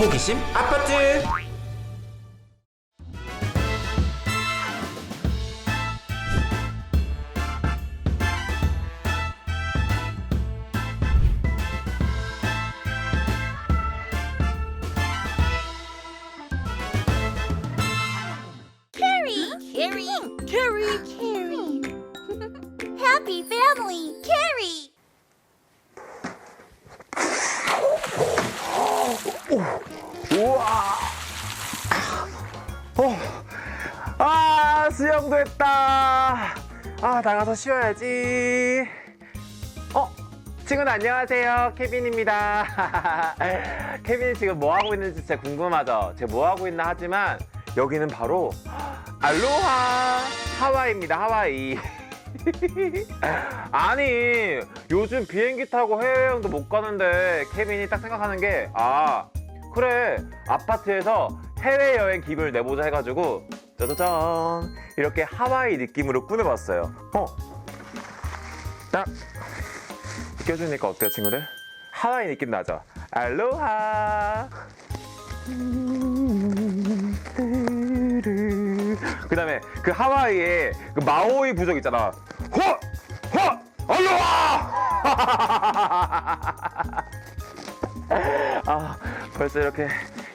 호기심 아파트 Carrie, Carrie. 가서 쉬어야지. 어? 친구들 안녕하세요. 케빈입니다. 케빈이 지금 뭐 하고 있는지 진짜 궁금하죠? 제가 뭐 하고 있나 하지만 여기는 바로 알로하 하와이입니다. 하와이. 아니 요즘 비행기 타고 해외여행도 못 가는데 케빈이 딱 생각하는 게 아 그래. 아파트에서 해외여행 기분을 내보자 해가지고 짜자잔 이렇게 하와이 느낌으로 꾸며봤어요 어? 딱 느껴주니까 어때요 친구들? 하와이 느낌 나죠? 알로하 그 다음에 그 하와이에 그 마오이 부족 있잖아 호! 호! 알로하! 아 벌써 이렇게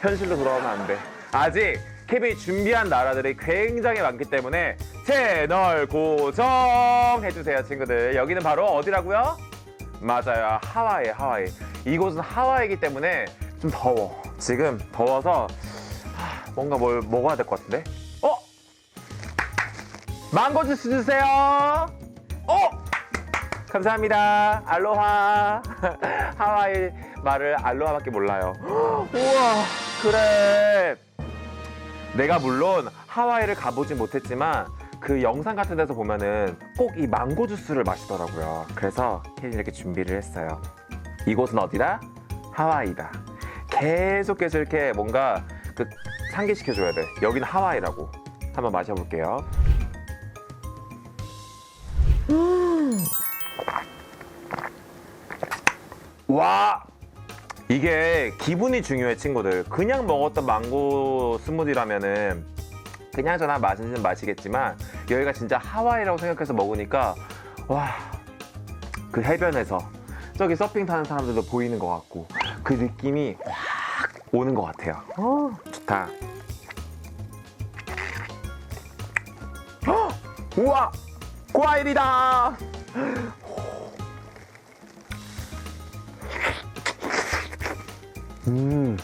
현실로 돌아오면 안 돼. 아직 케빈이 준비한 나라들이 굉장히 많기 때문에 채널 고정해주세요 친구들. 여기는 바로 어디라고요? 맞아요 하와이 하와이. 이곳은 하와이기 때문에 좀 더워. 지금 더워서 하, 뭔가 뭘 먹어야 될 것 같은데? 어? 망고 주스 주세요. 어? 감사합니다. 알로하. 하와이 말을 알로하밖에 몰라요. 우와, 그래. 내가 물론 하와이를 가보진 못했지만 그 영상 같은 데서 보면은 꼭 이 망고 주스를 마시더라고요. 그래서 이렇게 준비를 했어요. 이곳은 어디다? 하와이다. 계속 계속 이렇게 뭔가 그 상기시켜줘야 돼. 여기는 하와이라고. 한번 마셔볼게요. 와 이게 기분이 중요해 친구들. 그냥 먹었던 망고 스무디라면은 그냥 저나 마시는 맛이겠지만 여기가 진짜 하와이라고 생각해서 먹으니까 와 그 해변에서 저기 서핑 타는 사람들도 보이는 것 같고 그 느낌이 확 오는 것 같아요. 어, 좋다. 헉! 우와! 과일이다 음.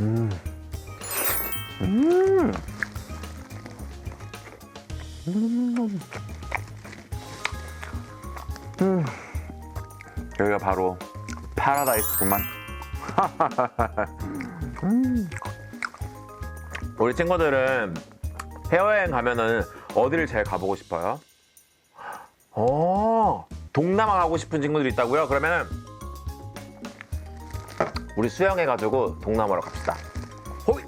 음. 음. 여기가 바로 파라다이스구만. 음. 우리 친구들은 해외여행 가면은 어디를 제일 가보고 싶어요? 어, 동남아 가고 싶은 친구들이 있다고요? 그러면은 우리 수영해가지고 동남아로 갑시다. 호이!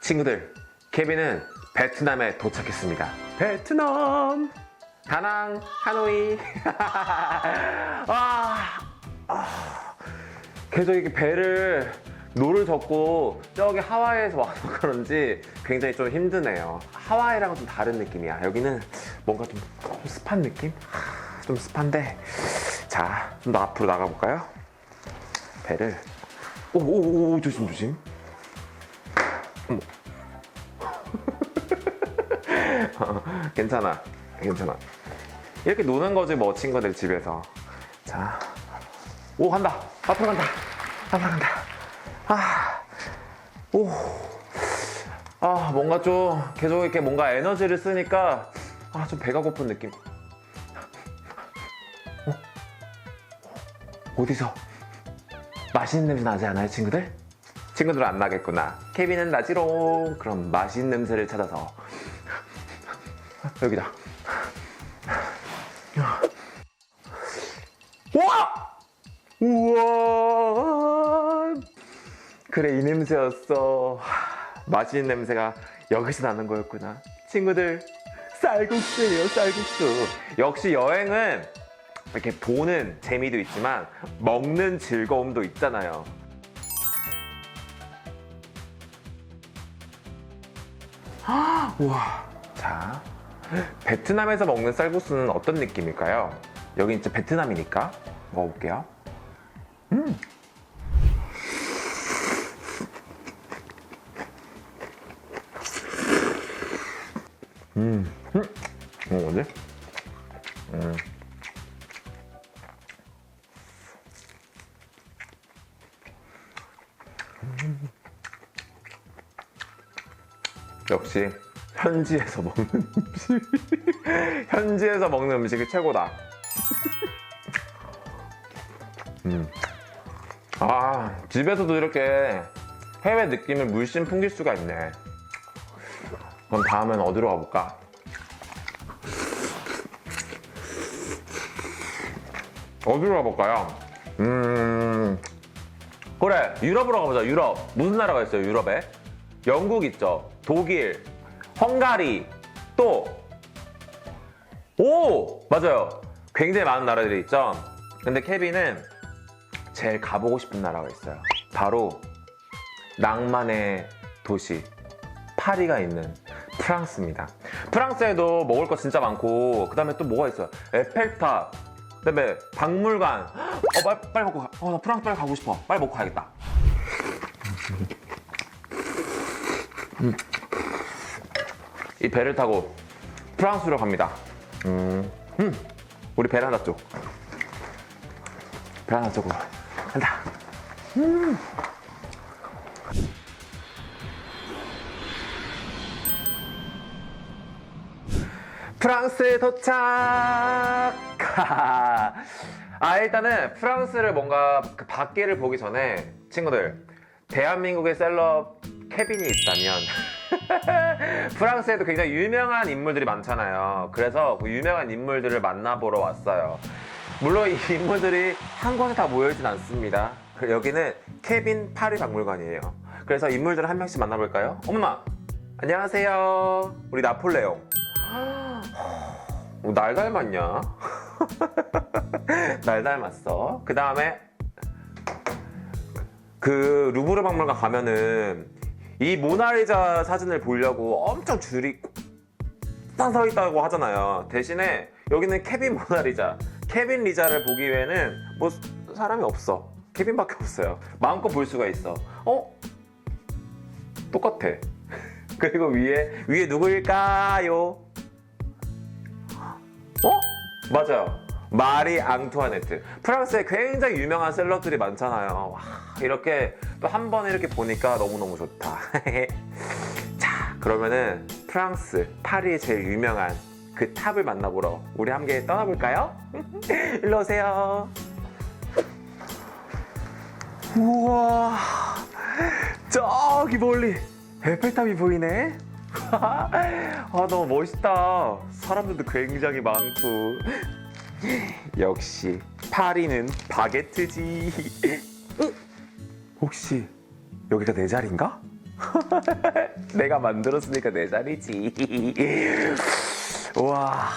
친구들, 케빈은 베트남에 도착했습니다. 베트남! 다낭, 하노이. 와, 계속 이렇게 배를 노를 젓고 저기 하와이에서 와서 그런지 굉장히 좀 힘드네요. 하와이랑은 좀 다른 느낌이야. 여기는 뭔가 좀, 좀 습한 느낌? 하, 좀 습한데. 자, 좀 더 앞으로 나가볼까요? 배를. 오오오 조심 조심. 어머. 어, 괜찮아, 괜찮아. 이렇게 노는 거지 뭐 친구들 집에서. 자, 오 간다 앞으로 간다 앞으로 간다. 아 오 아 뭔가 좀 계속 이렇게 뭔가 에너지를 쓰니까 아 좀 배가 고픈 느낌. 어? 어디서? 맛있는 냄새 나지 않아요 친구들? 친구들은 안 나겠구나. 케빈은 나지롱. 그럼 맛있는 냄새를 찾아서. 여기다 냄새였어. 하, 맛있는 냄새가 여기서 나는 거였구나. 친구들 쌀국수예요 쌀국수. 역시 여행은 이렇게 보는 재미도 있지만 먹는 즐거움도 있잖아요. 우와. 자, 베트남에서 먹는 쌀국수는 어떤 느낌일까요? 여기 이제 베트남이니까 먹어볼게요. 음, 음, 음, 뭐지? 음. 음. 역시 현지에서 먹는 음식, 현지에서 먹는 음식이 최고다. 음. 아, 집에서도 이렇게 해외 느낌을 물씬 풍길 수가 있네. 그럼 다음엔 어디로 가볼까? 어디로 가볼까요? 음, 그래, 유럽으로 가보자, 유럽. 무슨 나라가 있어요, 유럽에? 영국 있죠, 독일, 헝가리, 또, 오! 맞아요. 굉장히 많은 나라들이 있죠. 근데 케빈은 제일 가보고 싶은 나라가 있어요. 바로 낭만의 도시, 파리가 있는 프랑스입니다. 프랑스에도 먹을 거 진짜 많고 그 다음에 또 뭐가 있어요? 에펠탑, 그 다음에 박물관. 어 빨리, 빨리 먹고 가. 어, 나 프랑스 빨리 가고 싶어. 빨리 먹고 가야겠다. 음. 이 배를 타고 프랑스로 갑니다. 음, 음. 우리 베란다 쪽. 베란다 쪽으로 간다. 프랑스에 도착! 아, 일단은 프랑스를 뭔가 그 밖에를 보기 전에 친구들, 대한민국의 셀럽 케빈이 있다면 프랑스에도 굉장히 유명한 인물들이 많잖아요. 그래서 그 유명한 인물들을 만나보러 왔어요. 물론 이 인물들이 한 곳에 다 모여있진 않습니다. 그 여기는 케빈 파리 박물관이에요. 그래서 인물들을 한 명씩 만나볼까요? 어머나! 안녕하세요. 우리 나폴레옹. 어, 날 닮았냐? 날 닮았어. 그 다음에 그 루브르 박물관 가면은 이 모나리자 사진을 보려고 엄청 줄이 딱 서 있다고 하잖아요. 대신에 여기는 케빈 모나리자, 케빈 리자를 보기 위해는 뭐 사람이 없어. 케빈밖에 없어요. 마음껏 볼 수가 있어. 어? 똑같아. 그리고 위에 위에 누구일까요? 어? 맞아요. 마리 앙투아네트. 프랑스에 굉장히 유명한 셀럽들이 많잖아요. 와, 이렇게 또 한 번에 이렇게 보니까 너무너무 좋다. 자, 그러면은 프랑스, 파리의 제일 유명한 그 탑을 만나보러 우리 함께 떠나볼까요? 일로 오세요. 우와, 저기 멀리 에펠탑이 보이네. 아 너무 멋있다. 사람들도 굉장히 많고. 역시 파리는 바게트지. 어? 혹시 여기가 내 자리인가? 내가 만들었으니까 내 자리지. 와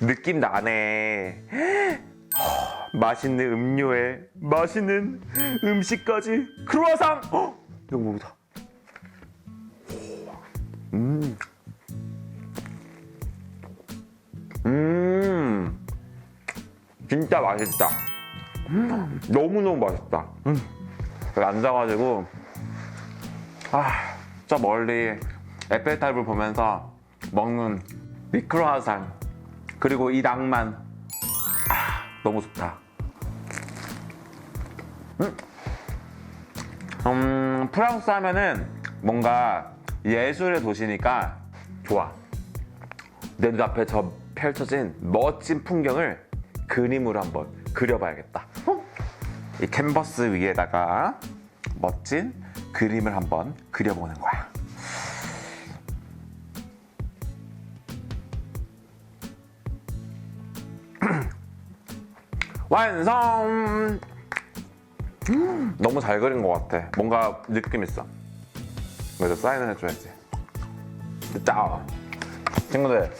느낌 나네. 허, 맛있는 음료에 맛있는 음식까지 크루아상. 어, 이거 뭐다? 음. 음. 진짜 맛있다. 음, 너무너무 맛있다. 음. 앉아가지고, 아, 저 멀리 에펠탑을 보면서 먹는 미크로아상, 그리고 이 낭만. 아, 너무 좋다. 음. 음, 프랑스 하면은 뭔가 예술의 도시니까 좋아. 내 눈앞에 저 펼쳐진 멋진 풍경을 그림으로 한번 그려봐야겠다. 이 캔버스 위에다가 멋진 그림을 한번 그려보는 거야. 완성! 너무 잘 그린 것 같아. 뭔가 느낌 있어. 그래서 사인을 해줘야지. 짜. 친구들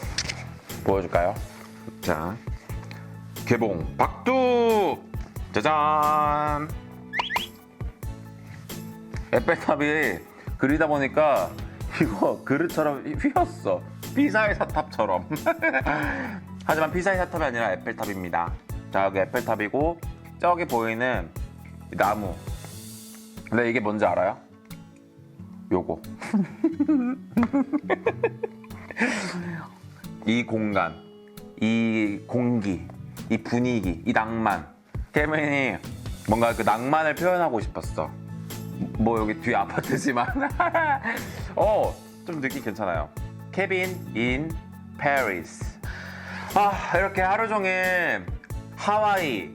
보여줄까요? 자, 개봉 박두 짜잔. 에펠탑이 그리다 보니까 이거 그릇처럼 휘었어. 피사의 사탑처럼. 하지만 피사의 사탑이 아니라 에펠탑입니다. 자, 여기 에펠탑이고 저기 보이는 이 나무. 근데 이게 뭔지 알아요? 요거. 이 공간, 이 공기, 이 분위기, 이 낭만. 케빈이 뭔가 그 낭만을 표현하고 싶었어. 뭐 여기 뒤에 아파트지만 어좀 느낌 괜찮아요 케빈 인 페리스 아 이렇게 하루 종일 하와이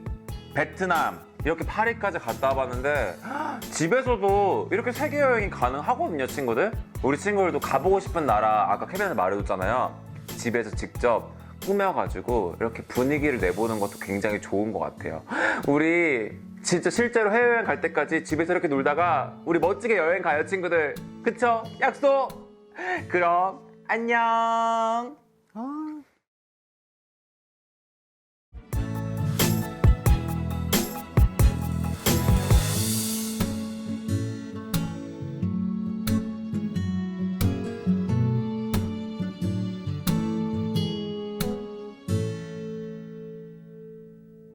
베트남 이렇게 파리까지 갔다 와봤는데 집에서도 이렇게 세계 여행이 가능하거든요 친구들 우리 친구들도 가보고 싶은 나라 아까 케빈한테 말해줬잖아요 집에서 직접 꾸며가지고 이렇게 분위기를 내보는 것도 굉장히 좋은 것 같아요. 우리 진짜 실제로 해외여행 갈 때까지 집에서 이렇게 놀다가 우리 멋지게 여행 가요, 친구들. 그쵸? 약속! 그럼 안녕!